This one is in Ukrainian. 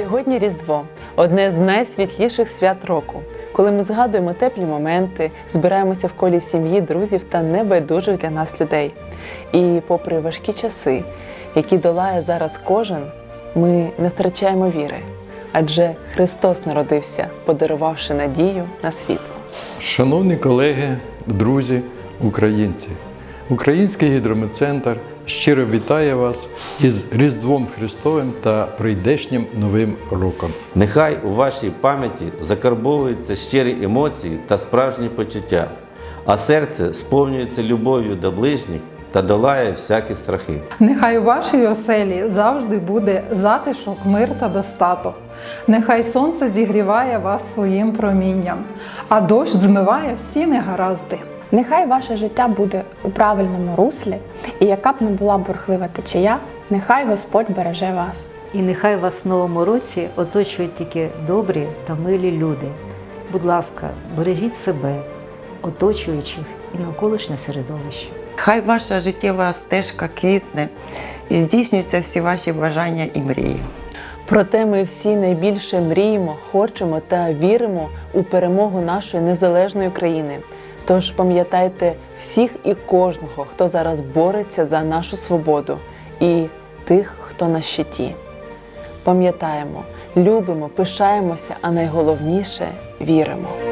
Сьогодні Різдво одне з найсвітліших свят року, коли ми згадуємо теплі моменти, збираємося в колі сім'ї, друзів та небайдужих для нас людей. І попри важкі часи, які долає зараз кожен, ми не втрачаємо віри, адже Христос народився, подарувавши надію на світло. Шановні колеги, друзі, українці, Український гідрометцентр щиро вітає вас із Різдвом Христовим та прийдешнім Новим роком. Нехай у вашій пам'яті закарбовуються щирі емоції та справжні почуття, а серце сповнюється любов'ю до ближніх та долає всякі страхи. Нехай у вашій оселі завжди буде затишок, мир та достаток. Нехай сонце зігріває вас своїм промінням, а дощ змиває всі негаразди. Нехай ваше життя буде у правильному руслі, і яка б не була бурхлива течія, нехай Господь береже вас. І нехай вас в новому році оточують тільки добрі та милі люди. Будь ласка, бережіть себе, оточуючих і навколишнє середовище. Хай ваша життєва стежка квітне і здійснюються всі ваші бажання і мрії. Проте ми всі найбільше мріємо, хочемо та віримо у перемогу нашої незалежної країни. Тож пам'ятайте всіх і кожного, хто зараз бореться за нашу свободу, і тих, хто на щиті. Пам'ятаємо, любимо, пишаємося, а найголовніше віримо.